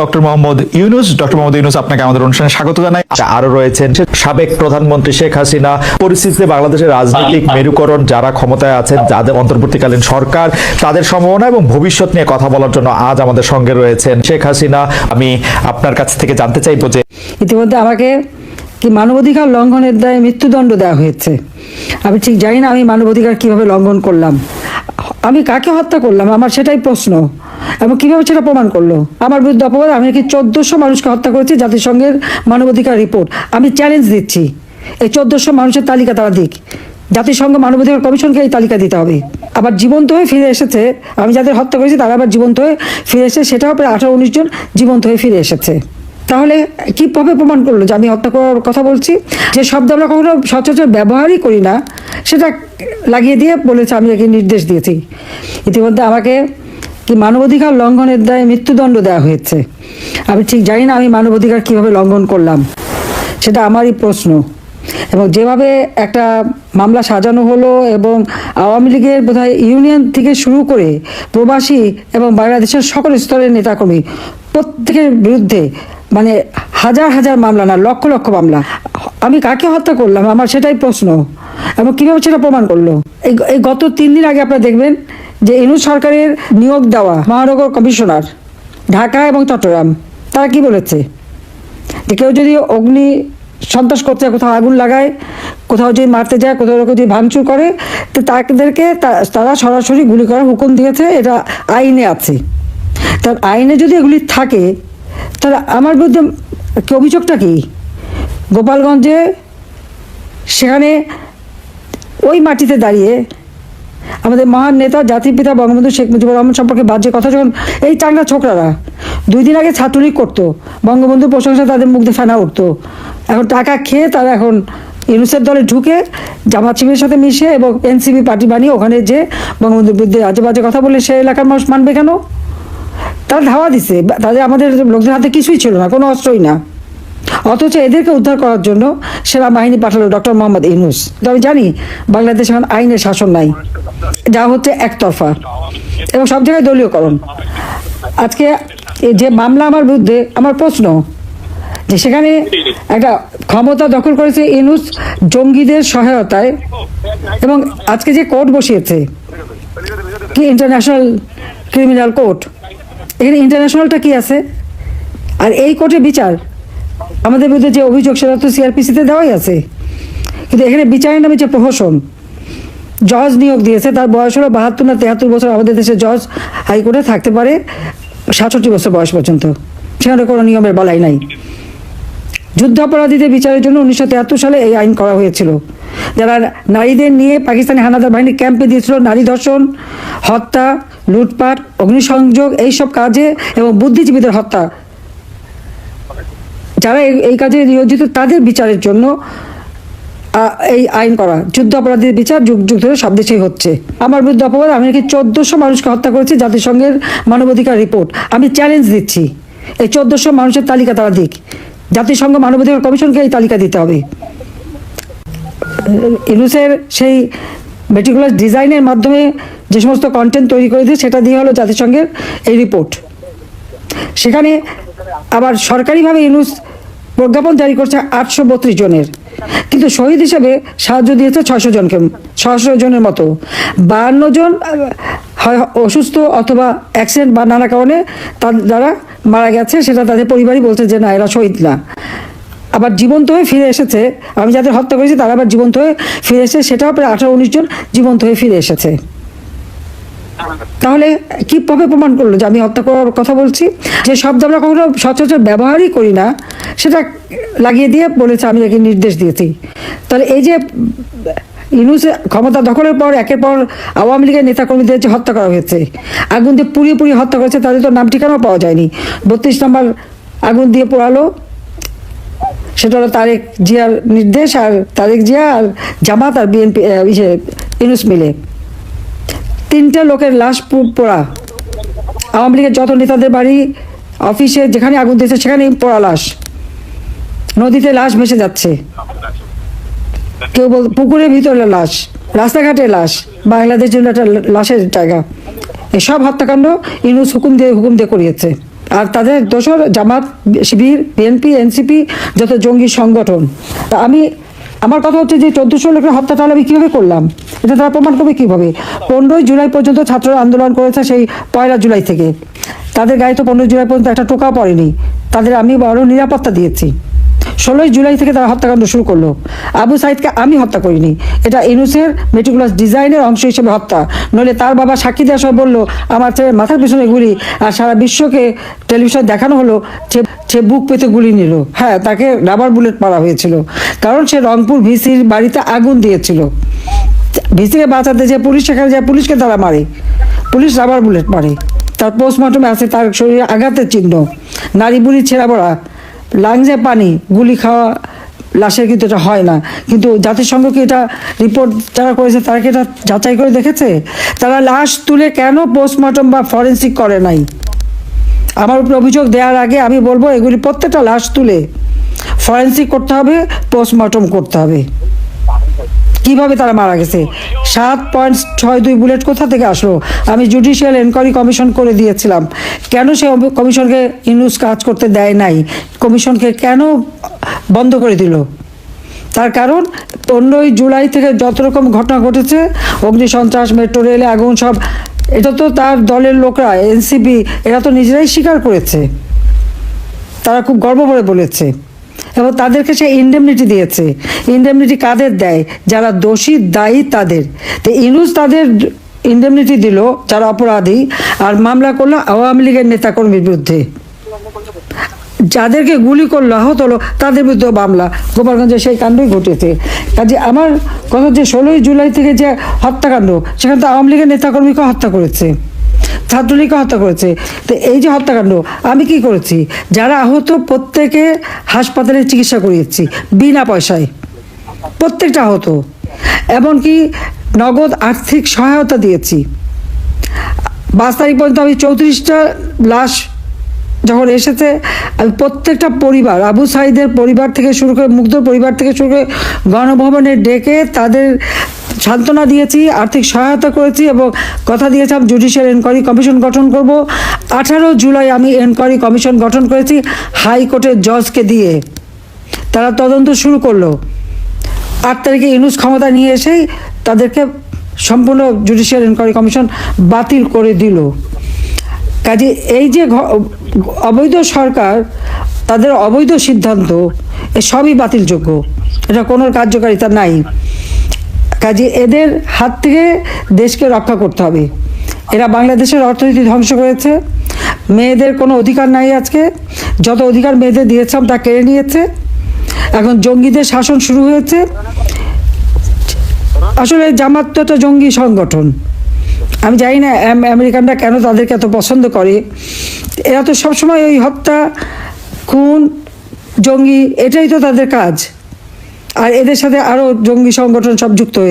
Doctor Mohammad Yunus. Doctor Mohammad Yunus আপনাকে আমাদের অনুষ্ঠানে স্বাগত জানাই। আচ্ছা, আরও রয়েছেন সাবেক প্রধানমন্ত্রী শেখ হাসিনা। পরিস্থিতিতে বাংলাদেশের রাজনৈতিক মেরুকরণ যারা ক্ষমতায় আছেন যাদের অন্তর্বর্তীকালীন সরকার তাদের সম্ভাবনা এবং ভবিষ্যৎ নিয়ে কথা বলার জন্য আজ আমাদের সঙ্গে রয়েছেন শেখ হাসিনা। আমি আপনার কাছ থেকে জানতে চাইব যে ইতিমধ্যে আমাকে কি মানবাধিকার লঙ্ঘনের দায়ে মৃত্যুদণ্ড দেওয়া হয়েছে। আমি ঠিক জানি না আমি মানবাধিকার কীভাবে লঙ্ঘন করলাম। আমি কাকে হত্যা করলাম? আমার সেটাই প্রশ্ন। এবং কীভাবে সেটা প্রমাণ করল? আমার বিরুদ্ধে অপবাদ আমি কি চোদ্দশো মানুষকে হত্যা করেছি, জাতিসংঘের মানবাধিকার রিপোর্ট আমি চ্যালেঞ্জ দিচ্ছি। এই চোদ্দশো মানুষের তালিকা তারা দিক। জাতিসংঘ মানবাধিকার কমিশনকে এই তালিকা দিতে হবে। আবার জীবন্ত হয়ে ফিরে এসেছে, আমি যাদের হত্যা করেছি তারা আবার জীবন্ত হয়ে ফিরে এসে সেটাও প্রায় আঠারো উনিশ জন জীবন্ত হয়ে ফিরে এসেছে। তাহলে কীভাবে প্রমাণ করল যে আমি হত্যা করার কথা বলছি? যে শব্দ আমরা কখনো সচরাচর ব্যবহারই করি না। সেটা লাগিয়ে দিয়ে বলেছে, আমি একে নির্দেশ দিয়েছি। ইতিমধ্যে আমাকে কি মানবাধিকার লঙ্ঘনের দায়ে মৃত্যুদণ্ড দেওয়া হয়েছে। আমি ঠিক জানি না আমি মানবাধিকার কীভাবে লঙ্ঘন করলাম, সেটা আমারই প্রশ্ন। এবং যেভাবে একটা মামলা সাজানো হলো এবং আওয়ামী লীগের বোধহয় ইউনিয়ন থেকে শুরু করে প্রবাসী এবং বাংলাদেশের সকল স্তরের নেতাকর্মী, প্রত্যেকের বিরুদ্ধে মানে হাজার হাজার মামলা না, লক্ষ লক্ষ মামলা। আমি কাকে হত্যা করলাম? আমার সেটাই প্রশ্ন। এবং কীভাবে সেটা প্রমাণ করল? এই গত তিন দিন আগে আপনারা দেখবেন যে ইনু সরকারের নিয়োগ দেওয়া মহানগর কমিশনার ঢাকা এবং চট্টগ্রাম তারা কি বলেছে? যে কেউ যদি অগ্নি সন্ত্রাস করতে যায়, কোথাও আগুন লাগায় কোথাও যদি মারতে যায় কোথাও যদি ভাঙচুর করে তো তাদেরকে তারা সরাসরি গুলি করার হুকুম দিয়েছে এটা আইনে আছে। তার আইনে যদি এগুলি থাকে তাহলে আমার বিরুদ্ধে অভিযোগটা কি? গোপালগঞ্জে সেখানে ওই মাটিতে দাঁড়িয়ে আমাদের মহান নেতা, জাতির পিতা বঙ্গবন্ধু শেখ মুজিবুর রহমান সম্পর্কে বাজে কথা যখন এই চাংরা ছোকরারা দুই দিন আগে ছাত্রলীগ করতো, বঙ্গবন্ধুর প্রশংসা তাদের মুখ দিয়ে ফেনা উঠতো। এখন টাকা খেয়ে তারা এখন ইউনুসেফ দলে ঢুকে জামাত শিবিরের সাথে মিশে এবং এনসিপি পার্টি বানিয়ে ওখানে যে বঙ্গবন্ধুর বিরুদ্ধে আজে বাজে কথা বলে সে এলাকার মানুষ মানবে কেন? তারা ধাওয়া দিছে। তাদের আমাদের লোকদের হাতে কিছুই ছিল না, কোনো অস্ত্রই না। অথচ এদেরকে উদ্ধার করার জন্য সেনা বাহিনী পাঠালো ডক্টর মোহাম্মদ ইউনুস। আমি জানি বাংলাদেশ এখন আইনের শাসন নাই। যা হচ্ছে একতরফা। এবং সব জায়গায় দলীয়করণ। আজকে যে মামলা আমার বিরুদ্ধে আমার প্রশ্ন যে সেখানে একটা ক্ষমতা দখল করেছে ইউনুস জঙ্গিদের সহায়তায়। এবং আজকে যে কোর্ট বসিয়েছে, কি ইন্টারন্যাশনাল ক্রিমিনাল কোর্ট, এখানে ইন্টারন্যাশনালটা কি আছে? আর এই কোর্টে বিচার আমাদের বিরুদ্ধে যে অভিযোগ, সেটা তো সিআরপিসিতে দেওয়াই আছে। কিন্তু এখানে বিচারের নামে যে প্রহসন, জজ নিয়োগ দিয়েছে, তার বয়স হলো বাহাত্তর না তেহাত্তর বছর, আমাদের দেশে জজ হাইকোর্টে থাকতে পারে সাতষট্টি বছর বয়স পর্যন্ত। সেখানে কোনো নিয়মের বলাই নাই। যুদ্ধাপরাধীদের বিচারের জন্য উনিশশো তেহাত্তর সালে এই আইন করা হয়েছিল। যারা নারীদের নিয়ে পাকিস্তানি হানাদার বাহিনী ক্যাম্পে দিয়েছিল, নারী ধর্ষণ, হত্যা, লুটপাট, অগ্নিসংযোগ, এইসব কাজে এবং বুদ্ধিজীবীদের হত্যা যারা এই- কাজে নিয়োজিত, তাদের বিচারের জন্য এই আইন করা, যুদ্ধ অপরাধীর বিচার যুগ যুগ ধরে সব দেশেই হচ্ছে। আমার বিরুদ্ধে অপবাদ, আমি নাকি চোদ্দশো মানুষকে হত্যা করেছি জাতিসংঘের মানবাধিকার রিপোর্ট। আমি চ্যালেঞ্জ দিচ্ছি। এই চোদ্দশো মানুষের তালিকা তারা দিক। জাতিসংঘ মানবাধিকার কমিশনকে এই তালিকা দিতে হবে। ইউনুসের সেই মেটিকুলার ডিজাইনের মাধ্যমে যে সমস্ত কন্টেন্ট তৈরি করে দিয়ে সেটা দিয়ে হলো জাতিসংঘের এই রিপোর্ট সেখানে আবার সরকারিভাবে ইউনুস প্রজ্ঞাপন জারি করছে আটশো বত্রিশ জনের। কিন্তু শহীদ হিসেবে সাহায্য দিয়েছে ছয়শো জনকে, ছয়শো জনের মতো। বাহান্ন জন হয় অসুস্থ অথবা অ্যাক্সিডেন্ট বা নানা কারণে তার দ্বারা মারা গেছে, সেটা তাদের পরিবারই বলছে যে না, এরা শহীদ না। আবার জীবন্ত হয়ে ফিরে এসেছে, আমি যাদের হত্যা করেছি তারা আবার জীবন্ত হয়ে ফিরে এসেছে সেটাও প্রায় আঠারো উনিশ জন জীবন্ত হয়ে ফিরে এসেছে। তাহলে কীভাবে প্রমাণ করল যে আমি হত্যা করার কথা বলছি? যে শব্দ আমরা কখনো সচরাচর ব্যবহারই করি না। সেটা লাগিয়ে দিয়ে বলেছে, আমি একে নির্দেশ দিয়েছি। তাহলে এই যে ইউনুস ক্ষমতা দখলের পর, একের পর আওয়ামী লীগের নেতাকর্মীদের যে হত্যা করা হয়েছে, আগুন দিয়ে পুড়িয়ে পুড়িয়ে হত্যা করেছে তাদের তো নাম ঠিকানাও পাওয়া যায়নি। বত্রিশ নম্বর আগুন দিয়ে পোড়ালো, সেটা হলো তারেক জিয়ার নির্দেশ আর তারেক জিয়া আর জামাত আর বিএনপি ইউনুস মিলে। তিনটে লোকের লাশ পোড়া। আওয়ামী লীগের যত নেতাদের বাড়ি, অফিসে যেখানে আগুন দিয়েছে, সেখানেই পোড়া লাশ। নদীতে লাশ ভেসে যাচ্ছে। কেউ বল পুকুরের ভিতরে লাশ, রাস্তাঘাটে লাশ বাংলাদেশ জন্য একটা লাশের জায়গা। এসব হত্যাকাণ্ড ইউনুস হুকুম দিয়ে হুকুম দিয়ে করিয়েছে। আর তাদের দোসর জামাত, শিবির, বিএনপি, এনসিপি, যত জঙ্গি সংগঠন। তা আমি, আমার কথা হচ্ছে যে চোদ্দশো লোকের হত্যা তাহলে আমি কীভাবে করলাম? এটা তারা প্রমাণ করবে কীভাবে? পনেরোই জুলাই পর্যন্ত ছাত্ররা আন্দোলন করেছে সেই পয়লা জুলাই থেকে। তাদের গায়ে তো পনেরোই জুলাই পর্যন্ত একটা টোকা পড়েনি। তাদের আমি বড় নিরাপত্তা দিয়েছি। ষোলোই জুলাই থেকে তারা হত্যাকাণ্ড শুরু করল। আবু সাইদকে আমি হত্যা করিনি। এটা ইনুসের মেটিকুলাস ডিজাইনের অংশ হিসেবে হত্যা। নইলে তার বাবা সাক্ষী দেওয়ার সময় বলল, আমার ছেলের মাথার পিছনে গুলি। আর সারা বিশ্বকে টেলিভিশন দেখানো হলো, সে বুক পেতে গুলি নিল। হ্যাঁ তাকে রাবার বুলেট মারা হয়েছিল। কারণ সে রংপুর ভিসির বাড়িতে আগুন দিয়েছিল। ভিসিকে বাঁচাতে যে পুলিশ, সেখানে যায় পুলিশকে তারা মারে। পুলিশ রাবার বুলেট মারে। তার পোস্টমর্টমে আছে তার শরীরে আঘাতের চিহ্ন। নারী বুড়ি ছেঁড়া পড়া লাংজে পানি, গুলি খাওয়া লাশের কিন্তু এটা হয় না। কিন্তু জাতিসংঘ কি এটা রিপোর্ট যারা করেছে, তারা কি এটা যাচাই করে দেখেছে? তারা লাশ তুলে কেন পোস্টমর্টম বা ফরেন্সিক করে নাই? আমার উপর অভিযোগ দেওয়ার আগে আমি বলব, এগুলি প্রত্যেকটা লাশ তুলে ফরেন্সিক করতে হবে পোস্টমর্টম করতে হবে। কীভাবে তারা মারা গেছে? সাত পয়েন্ট ছয় দুই বুলেট কোথা থেকে আসলো? আমি জুডিশিয়াল এনকোয়ারি কমিশন করে দিয়েছিলাম। কেন সে কমিশনকে ইনুস কাজ করতে দেয় নাই? কমিশনকে কেন বন্ধ করে দিল? তার কারণ পনেরোই জুলাই থেকে যত রকম ঘটনা ঘটেছে অগ্নি সন্ত্রাস মেট্রো রেলে, আগুন সব, এটা তো তার দলের লোকরা, এনসিপি, এরা তো নিজেরাই স্বীকার করেছে। তারা খুব গর্ব করে বলেছে। এবং তাদেরকে সে ইন্ডেমনিটি দিয়েছে। ইন্ডেমনিটি কাদের দেয়? যারা দোষী দায়ী তাদের। তো ইনুস তাদের ইন্ডেমনিটি দিল, যারা অপরাধী, আর মামলা করল আওয়ামী লীগের নেতাকর্মীর বিরুদ্ধে। যাদেরকে গুলি করল, আহত হলো, তাদের বিরুদ্ধে মামলা। গোপালগঞ্জে সেই কাণ্ডই ঘটেছে। কাজে আমার কথা যে ষোলোই জুলাই থেকে যে হত্যাকাণ্ড, সেখানে তো আওয়ামী লীগের নেতাকর্মীকে হত্যা করেছে। ছাত্রলীগকে হত্যা করেছে। তো এই যে হত্যাকাণ্ড, আমি কি করেছি? যারা আহত প্রত্যেকে হাসপাতালে চিকিৎসা করিয়েছি, বিনা পয়সায়। প্রত্যেকটা আহত। এমনকি নগদ আর্থিক সহায়তা দিয়েছি। পাঁচ তারিখ পর্যন্ত আমি চৌত্রিশটা লাশ যখন এসেছে, আমি প্রত্যেকটা পরিবার, আবু সাইদের পরিবার থেকে শুরু করে, মুগ্ধর পরিবার থেকে শুরু করে গণভবনে ডেকে তাদের সান্ত্বনা দিয়েছি, আর্থিক সহায়তা করেছি এবং কথা দিয়েছিলাম জুডিশিয়াল এনকোয়ারি কমিশন গঠন করব। আঠারো জুলাই আমি এনকোয়ারি কমিশন গঠন করেছি হাইকোর্টের জজকে দিয়ে। তারা তদন্ত শুরু করল। আট তারিখে ইউনুস ক্ষমতা নিয়ে এসেই তাদেরকে সম্পূর্ণ জুডিশিয়াল এনকোয়ারি কমিশন বাতিল করে দিল। কাজে এই যে অবৈধ সরকার, তাদের অবৈধ সিদ্ধান্ত, এ সবই বাতিলযোগ্য। এটা কোনো কার্যকারিতা নাই। কাজে এদের হাত থেকে দেশকে রক্ষা করতে হবে। এরা বাংলাদেশের অর্থনীতি ধ্বংস করেছে। মেয়েদের কোনো অধিকার নাই আজকে। যত অধিকার মেয়েদের দিয়েছিলাম তা কেড়ে নিয়েছে। এখন জঙ্গিদের শাসন শুরু হয়েছে। আসলে জামাত তো একটা জঙ্গি সংগঠন। আমি জানি না আমেরিকানরা কেন তাদেরকে এত পছন্দ করে? এরা তো সবসময় ওই হত্যা, খুন, জঙ্গি, এটাই তো তাদের কাজ। আর এদের সাথে আরও জঙ্গি সংগঠন সব যুক্ত হয়ে